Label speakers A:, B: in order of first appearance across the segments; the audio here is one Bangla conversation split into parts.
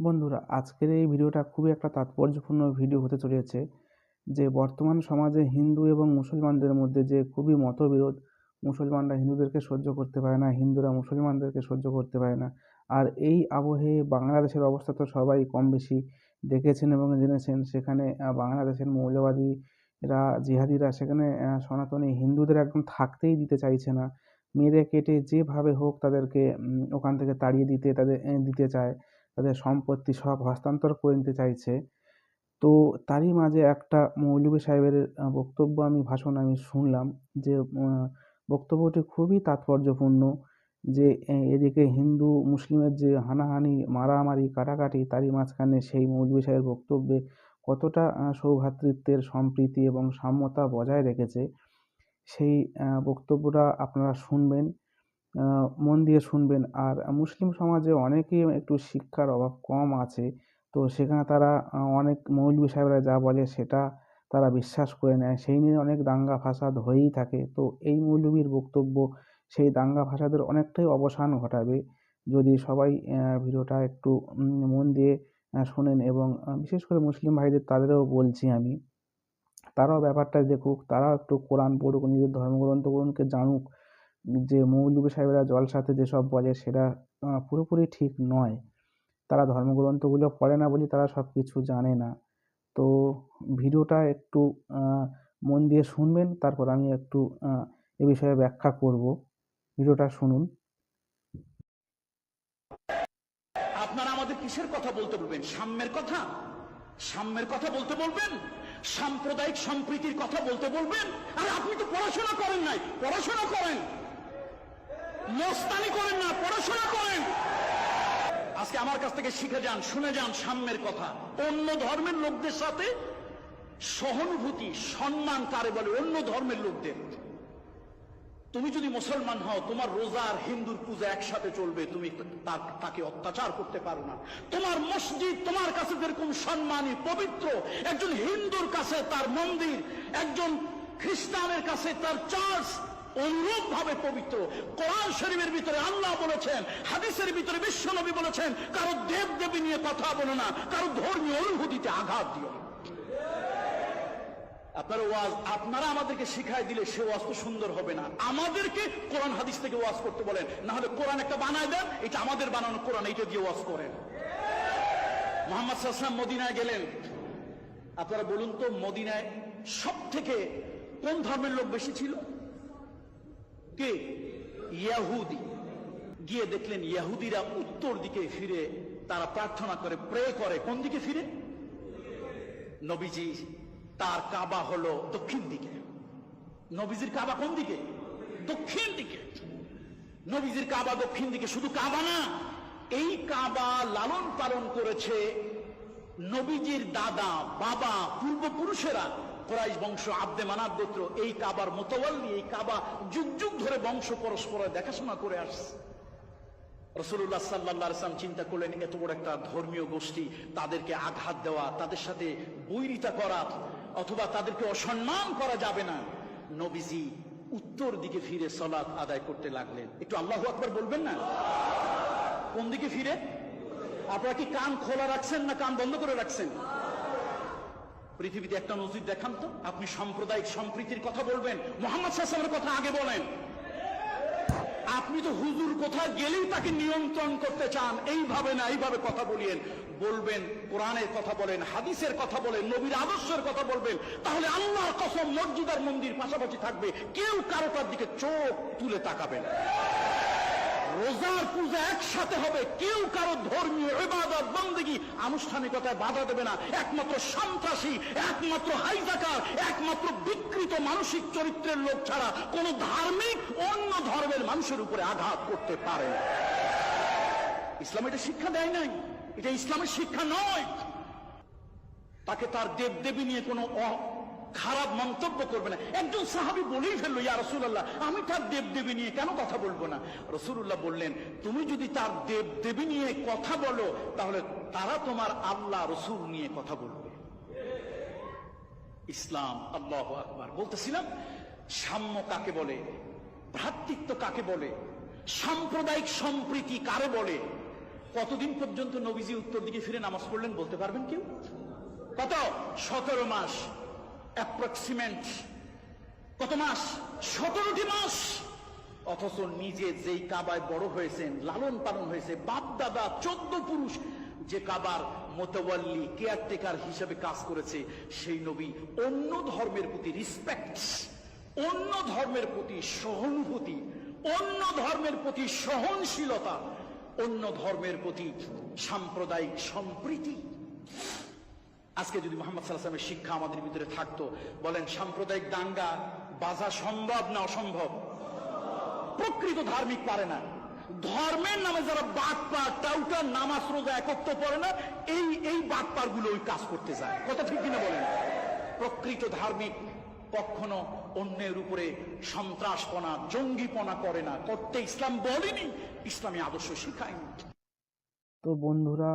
A: বন্ধুরা, আজকের এই ভিডিওটা খুবই একটা তাৎপর্যপূর্ণ ভিডিও হতে চলেছে যে বর্তমান সমাজে হিন্দু এবং মুসলমানদের মধ্যে যে খুবই মতবিরোধ, মুসলমানরা হিন্দুদেরকে সহ্য করতে পারে না, হিন্দুরা মুসলমানদেরকে সহ্য করতে পারে না। আর এই আবহে বাংলাদেশের অবস্থা তো সবাই কম বেশি দেখেছেন এবং জেনেছেন। সেখানে বাংলাদেশের মৌলবাদীরা, জিহাদিরা সেখানে সনাতনী হিন্দুদের একদম থাকতেই দিতে চাইছে না। মেরে কেটে যেভাবে হোক তাদেরকে ওখান থেকে তাড়িয়ে দিতে, তাদের দিতে চায়। তাদের সম্পত্তি সব হস্তান্তর করে নিতে চাইছে। তো তারই মাঝে একটা মৌলভী সাহেবের বক্তব্য আমি, ভাষণ আমি শুনলাম যে বক্তব্যটি খুবই তাৎপর্যপূর্ণ যে এদিকে হিন্দু মুসলিমের যে হানাহানি, মারামারি, কাটাকাটি, তারই মাঝখানে সেই মৌলভী সাহেবের বক্তব্যে কতটা সৌভ্রাতৃত্বের সম্প্রীতি এবং সাম্যতা বজায় রেখেছে, সেই বক্তব্যটা আপনারা শুনবেন। মন দিয়ে শুনবেন। আর মুসলিম সমাজে অনেকেই একটু শিক্ষার অভাব কম আছে। তো সেখানে তারা অনেক মৌলবি সাহেবরা যা বলে সেটা তারা বিশ্বাস করে নেয়। সেই নিয়ে অনেক দাঙ্গা ফাসাদ হয়েই থাকে। তো এই মৌলভীর বক্তব্য সেই দাঙ্গা ফাসাদের অনেকটাই অবসান ঘটাবে যদি সবাই ভিডিওটা একটু মন দিয়ে শোনেন এবং বিশেষ করে মুসলিম ভাইদের তাদেরও বলছি আমি। তারাও ব্যাপারটা দেখুক, তারাও একটু কোরআন পড়ুক, নিজের ধর্মগ্রন্থগুলোকে জানুক। যে মৌলভী সাহেবরা জলসাতে যেসব বলে সেটা পুরোপুরি ঠিক নয়। তারা ধর্মগ্রন্থগুলো পড়ে না বলে তারা সব কিছু জানে না। তো ভিডিওটা একটু মন দিয়ে শুনবেন, তারপর আমি একটু এ বিষয়ে ব্যাখ্যা করব। ভিডিওটা শুনুন।
B: আপনারা আমাদের কিসের কথা বলতে বলবেন? সাম্যের কথা? সাম্যের কথা বলতে বলবেন? সাম্প্রদায়িক সম্প্রীতির কথা বলতে বলবেন? আর আপনি তো পড়াশোনা করেন নাই। পড়াশোনা করেন। করেন না, পড়াশোনা করেন। আজকে আমার কাছ থেকে শিখে যান, শুনে যান সাম্যের কথা। অন্য ধর্মের লোকদের সাথে সহানুভূতি, সম্মান কারে বলে অন্য ধর্মের লোকদের। তুমি যদি মুসলমান হও, তোমার রোজা আর হিন্দুর পূজা একসাথে চলবে, তুমি তাকে অত্যাচার করতে পারো না। তোমার মসজিদ, তোমার কাছে যেরকম সম্মানী, পবিত্র, একজন হিন্দুর কাছে তার মন্দির, একজন খ্রিস্টানের কাছে তার চার্চ অনুরূপ ভাবে পবিত্র। কোরআন শরীফের ভিতরে আল্লাহ বলেছেন, হাদিসের ভিতরে বিশ্বনবী বলেছেন, কারও দেব দেবী নিয়ে কথা বলো না, কারও ধর্মীয় অনুভূতিতে আঘাত দিও আপনারা ওয়াজ, আপনারা আমাদেরকে শিখাই দিলে সে ওয়াজ তো সুন্দর হবে না। আমাদেরকে কোরআন হাদিস থেকে ওয়াজ করতে বলেন, না হলে কোরআন একটা বানায় দেন, এটা আমাদের বানানো কোরআন এটা দিয়ে ওয়াজ করেন। মোহাম্মদ সাল্লাম মদিনায় গেলেন। আপনারা বলুন তো, মদিনায় সব থেকে কোন ধর্মের লোক বেশি ছিল? কে? ইয়াহুদি। গিয়ে দেখলেন ইয়াহুদিরা উত্তর দিকে ফিরে, তারা প্রার্থনা করে প্রে করে। কোন দিকে ফিরে? নবীজি, তার কাবা হলো দক্ষিণ দিকে। নবীজির কাবা কোন দিকে? দক্ষিণ দিকে। নবীজির কাবা দক্ষিণ দিকে শুধু কাবা না, এই কাবা লালন পালন করেছে নবীজির দাদা, বাবা, পূর্বপুরুষেরা। কোরাইশ বংশ, আব্দে মানাব গোত্র, এই কাবার মোতওয়াল্লি, এই কাবা যুগ যুগ ধরে বংশ পরস্পর দেখাশোনা করে আসছে। রসুল্লাহ সাল্লাহ ইসলাম চিন্তা করলেন, এত বড় একটা ধর্মীয় গোষ্ঠী, তাদেরকে আঘাত দেওয়া, তাদের সাথে বৈরিতা করা, অথবা তাদেরকে অসম্মান করা যাবে না। নবীজি উত্তর দিকে ফিরে সলাৎ আদায় করতে লাগলেন। একটু আল্লাহ আকবর বলবেন না? কোন দিকে ফিরে? আপনারা কি কান খোলা রাখছেন না কান বন্ধ করে রাখছেন? পৃথিবীতে একটা নজির দেখান তো। আপনি সাম্প্রদায়িক সম্প্রীতির কথা বলবেন। মোহাম্মদ সাল্লামের কথা আগে বলেন। আপনি তো হুজুর কোথায় গেলেই তাকে নিয়ন্ত্রণ করতে চান, এইভাবে না এইভাবে কথা বলিয়েন। বলবেন, কোরআনের কথা বলেন, হাদিসের কথা বলেন, নবীর আদর্শের কথা বলবেন। তাহলে আল্লাহর কসম মসজিদ আর মন্দির পাশাপাশি থাকবে। কেউ কারও কারোটার দিকে চোখ তুলে তাকাবেন রোজার পূজা একসাথে হবে। কেউ কারও ধর্মীয় ইবাদত, বন্দেগী, আনুষ্ঠানিকতায় বাধা দেবে না। একমাত্র সন্ত্রাসী, একমাত্র হাইজাকার, একমাত্র বিকৃত মানসিক চরিত্রের লোক ছাড়া কোন ধার্মিক অন্য ধর্মের মানুষের উপরে আঘাত করতে পারে। ইসলাম এটা শিক্ষা দেয় নাই। এটা ইসলামের শিক্ষা নয়। তাকে তার দেব দেবী নিয়ে কোনো খারাপ মন্তব্য করবে না। একজন সাহাবি বলেই ফেলল, ইয়া রসুল্লাহ আমি তার দেব দেবী নিয়ে কেন কথা বলব না? রসুল্লাহ বললেন, তুমি যদি তার দেব দেবী নিয়ে কথা বলো, তাহলে তারা তোমার আল্লাহ, রসুল নিয়ে কথা বলবে। ইসলাম, আল্লাহ আকবার। বলতেছিলাম, সাম্য কাকে বলে? ভ্রাতৃত্ব কাকে বলে? সাম্প্রদায়িক সম্প্রীতি কারে বলে? কতদিন পর্যন্ত নবীজি উত্তর দিকে ফিরে নামাজ পড়লেন বলতে পারবেন কেউ? কত? সতেরো মাস। অ্যাপ্রক্সিমেন্ট কত মাস? সতেরোটি মাস। অথচ নিজে যেই কাবায় বড় হয়েছেন, লালন পালন হয়েছে, বাপ দাদা, চোদ্দ পুরুষ, যে কাবার মোতওয়াল্লি কেয়ারটেকার হিসেবে কাজ করেছে, সেই নবী অন্য ধর্মের প্রতি রিসপেক্ট অন্য ধর্মের প্রতি সহানুভূতি, অন্য ধর্মের প্রতি সহনশীলতা, অন্য ধর্মের প্রতি সাম্প্রদায়িক সম্প্রীতি। আজকে যদি মোহাম্মদ সাল্লাহামের শিক্ষা আমাদের ভিতরে থাকতো, বলেন, সাম্প্রদায়িক দাঙ্গা বাধা সম্ভব না অসম্ভব? প্রকৃত ধার্মিক পারে না। ধর্মের নামে যারা বাটপার টাউটার নামাজ, রোজা একত্র পড়ে না, এই এই বাটপারগুলো ওই কাজ করতে যায়। কথা ঠিক কিনা বলেন? প্রকৃত ধার্মিক কখনো অন্যের উপরে সন্ত্রাসপনা, জঙ্গিপনা করে না। করতে ইসলাম বলেনি, ইসলামী আদর্শ শিখায়নি।
A: তো বন্ধুরা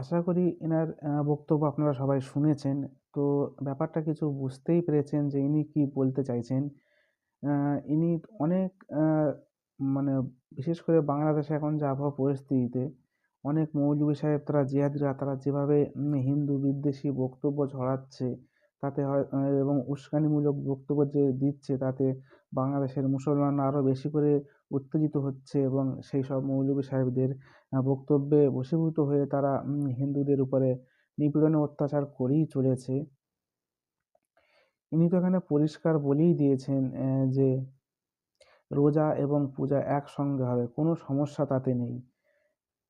A: আশা করি এনার বক্তব্য আপনারা সবাই শুনেছেন। তো ব্যাপারটা কিছু বুঝতেই পেরেছেন যে ইনি কি বলতে চাইছেন। ইনি অনেক মানে বিশেষ করে বাংলাদেশে এখন যে আবহাওয়া পরিস্থিতিতে অনেক মৌলভী সাহেব, তারা জিহাদিরা, তারা যেভাবে হিন্দু বিদ্বেষী বক্তব্য ছড়াচ্ছে তাতে হয় এবং উস্কানিমূলক বক্তব্য যে দিচ্ছে তাতে বাংলাদেশের মুসলমানরা আরও বেশি করে উত্তেজিত হচ্ছে এবং সেই সব মৌলভী সাহেবদের বক্তব্যে বশীভূত হয়ে তারা হিন্দুদের উপরে নিপীড়নে অত্যাচার করেই চলেছে। ইনি তো এখানে পরিষ্কার বলেই দিয়েছেন যে রোজা এবং পূজা একসঙ্গে হবে, কোনো সমস্যা তাতে নেই।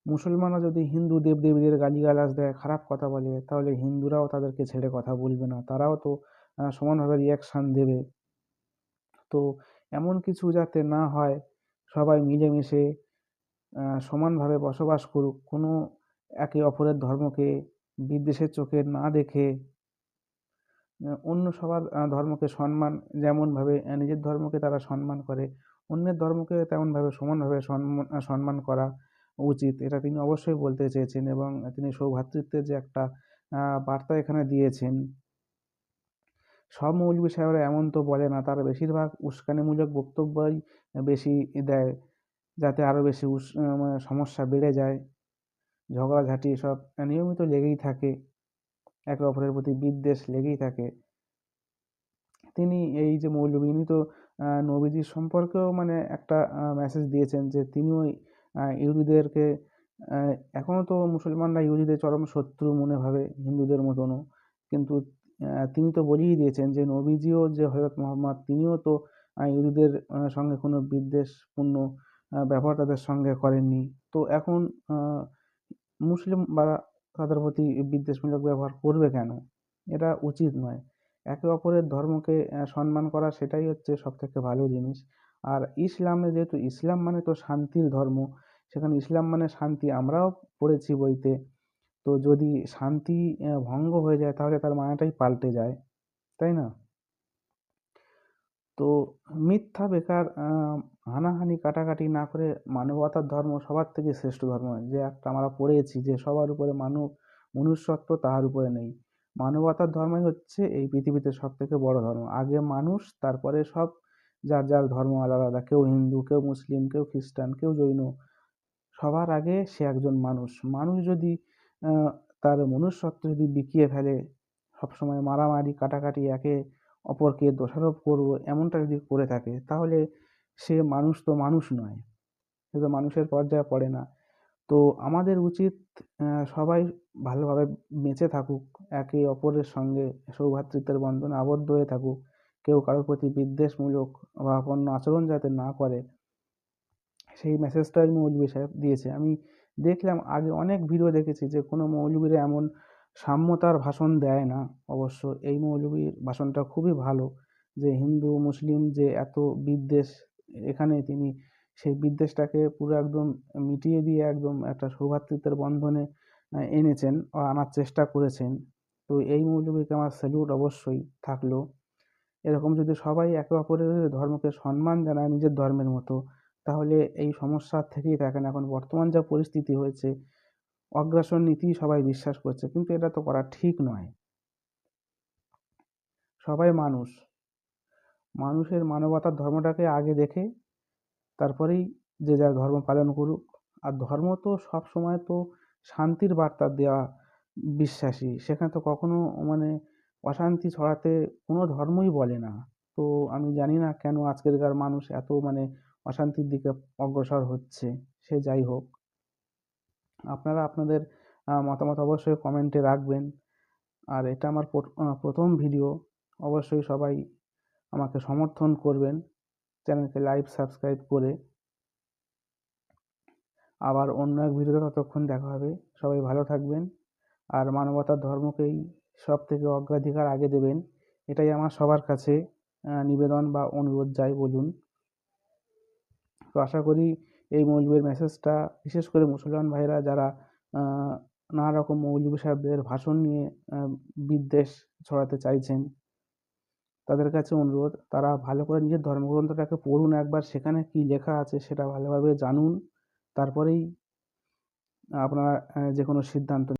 A: মুসলমানরা যদি হিন্দু দেবদেবীদের গালিগালাজ দেয়, খারাপ কথা বলে, তাহলে হিন্দুরাও তাদেরকে ছেড়ে কথা বলবে না। তারাও তো সমানভাবে রিয়াকশান দেবে। তো এমন কিছু যাতে না হয়, সবাই মিলেমিশে সমানভাবে বসবাস করুক। কোনো একে অপরের ধর্মকে বিদ্বেষের চোখে না দেখে অন্য সবার ধর্মকে সম্মান যেমনভাবে নিজের ধর্মকে তারা সম্মান করে, অন্যের ধর্মকে তেমনভাবে সমানভাবে সম্মান করা উচিত। এটা তিনি অবশ্যই বলতে চেয়েছেন এবং তিনি সৌভ্রাতৃত্বের যে একটা বার্তা এখানে দিয়েছেন। সব মৌলভী সাহেবরা এমন তো বলে না তারা বেশিরভাগ উস্কানিমূলক বক্তব্যই বেশি দেয় যাতে আরও বেশি মানে সমস্যা বেড়ে যায়। ঝগড়াঝাঁটি সব নিয়মিত লেগেই থাকে একে অপরের প্রতি বিদ্বেষ লেগেই থাকে। তিনি এই যে মৌলভী ইনি তো নবীজির সম্পর্কেও মানে একটা মেসেজ দিয়েছেন যে তিনিও আহ, ইহুদিদেরকে এখনও তো মুসলমানরা ইহুদিদের চরম শত্রু মনে ভাবে হিন্দুদের মতনও। কিন্তু তিনি তো বলেই দিয়েছেন যে নবীজিও যে হজরত মোহাম্মদ, তিনিও তো ইহুদিদের সঙ্গে কোনো বিদ্বেষপূর্ণ ব্যবহার তাদের সঙ্গে করেননি। তো এখন মুসলিম বা তাদের প্রতি বিদ্বেষমূলক ব্যবহার করবে কেন? এটা উচিত নয়। একে অপরের ধর্মকে সম্মান করা সেটাই হচ্ছে সবথেকে ভালো জিনিস। আর ইসলামে যেহেতু ইসলাম মানে তো শান্তির ধর্ম সেখানে ইসলাম মানে শান্তি। আমরাও পড়েছি বইতে। তো যদি শান্তি ভঙ্গ হয়ে যায়, তাহলে তার মানেটাই পাল্টে যায়। তাই না? তো মিথ্যা, বেকার হানাহানি, কাটাকাটি না করে মানবতার ধর্ম সবার থেকে শ্রেষ্ঠ ধর্ম। যে একটা আমরা পড়েছি যে সবার উপরে মানব মনুষ্যত্ব তাহার উপরে নেই। মানবতার ধর্মই হচ্ছে এই পৃথিবীতে সব থেকে বড় ধর্ম। আগে মানুষ, তারপরে সব, যার যার ধর্ম আলাদা আলাদা। কেউ হিন্দু, কেউ মুসলিম, কেউ খ্রিস্টান, কেউ জৈন। সবার আগে সে একজন মানুষ। মানুষ যদি তার মনুষ্যত্ব যদি বিকিয়ে ফেলে, সবসময় মারামারি, কাটাকাটি, একে অপরকে দোষারোপ করব, এমনটা যদি করে থাকে, তাহলে সে মানুষ তো মানুষ নয়। সে তো মানুষের পর্যায়ে পড়ে না। তো আমাদের উচিত সবাই ভালোভাবে বেঁচে থাকুক, একে অপরের সঙ্গে সৌভ্রাতৃত্বের বন্ধনে আবদ্ধ হয়ে থাকুক। কেউ কারোর প্রতি বিদ্বেষমূলক বা অপন্ন আচরণ যাতে না করে সেই মেসেজটাই মৌলভী সাহেব দিয়েছে। আমি দেখলাম আগে অনেক ভিডিও দেখেছি যে কোনো মৌলভীরা এমন সাম্যতার ভাষণ দেয় না। অবশ্য এই মৌলভীর ভাষণটা খুবই ভালো যে হিন্দু, মুসলিম যে এত বিদ্বেষ এখানে তিনি সেই বিদ্বেষটাকে পুরো একদম মিটিয়ে দিয়ে একদম একটা সৌভ্রাতৃত্বের বন্ধনে এনেছেন ও আনার চেষ্টা করেছেন। তো এই মৌলভীকে আমার স্যালুট অবশ্যই থাকল। এরকম যদি সবাই একে অপরের ধর্মকে সম্মান জানায় নিজের ধর্মের মতো তাহলে এই সমস্যা থেকেই থাকে না এখন বর্তমান যা পরিস্থিতি হয়েছে, অগ্রাসন নীতি সবাই বিশ্বাস করছে, কিন্তু এটা তো করা ঠিক নয়। সবাই মানুষ। মানুষের মানবতার ধর্মটাকে আগে দেখে, তারপরেই যে যার ধর্ম পালন করুক। আর ধর্ম তো সব সময় তো শান্তির বার্তা দেওয়া বিশ্বাসী। সেখানে তো কখনো মানে অশান্তি ছড়াতে কোনো ধর্মই বলে না। তো আমি জানি না কেন আজকালকার মানুষ এত মানে অশান্তির দিকে অগ্রসর হচ্ছে, সে যাই হোক। আপনারা আপনাদের মতামত অবশ্যই কমেন্টে রাখবেন। আর এটা আমার প্রথম ভিডিও অবশ্যই সবাই আমাকে সমর্থন করবেন, চ্যানেলকে লাইক সাবস্ক্রাইব করে। আবার অন্য এক ভিডিওতে ততক্ষণ দেখা হবে। সবাই ভালো থাকবেন। আর মানবতার ধর্মকেই সব থেকে অগ্রাধিকার আগে দেবেন। এটাই আমার সবার কাছে নিবেদন বা অনুরোধ, যাই বলুন। তো আশা করি এই মৌলবীর মেসেজটা, বিশেষ করে মুসলমান ভাইরা যারা নানা রকম মৌলবী সাহেবদের ভাষণ নিয়ে বিদ্বেষ ছড়াতে চাইছেন, তাদের কাছে অনুরোধ, তারা ভালো করে নিজের ধর্মগ্রন্থটাকে পড়ুন একবার, সেখানে কি লেখা আছে সেটা ভালোভাবে জানুন, তারপরেই আপনারা যে কোনো সিদ্ধান্ত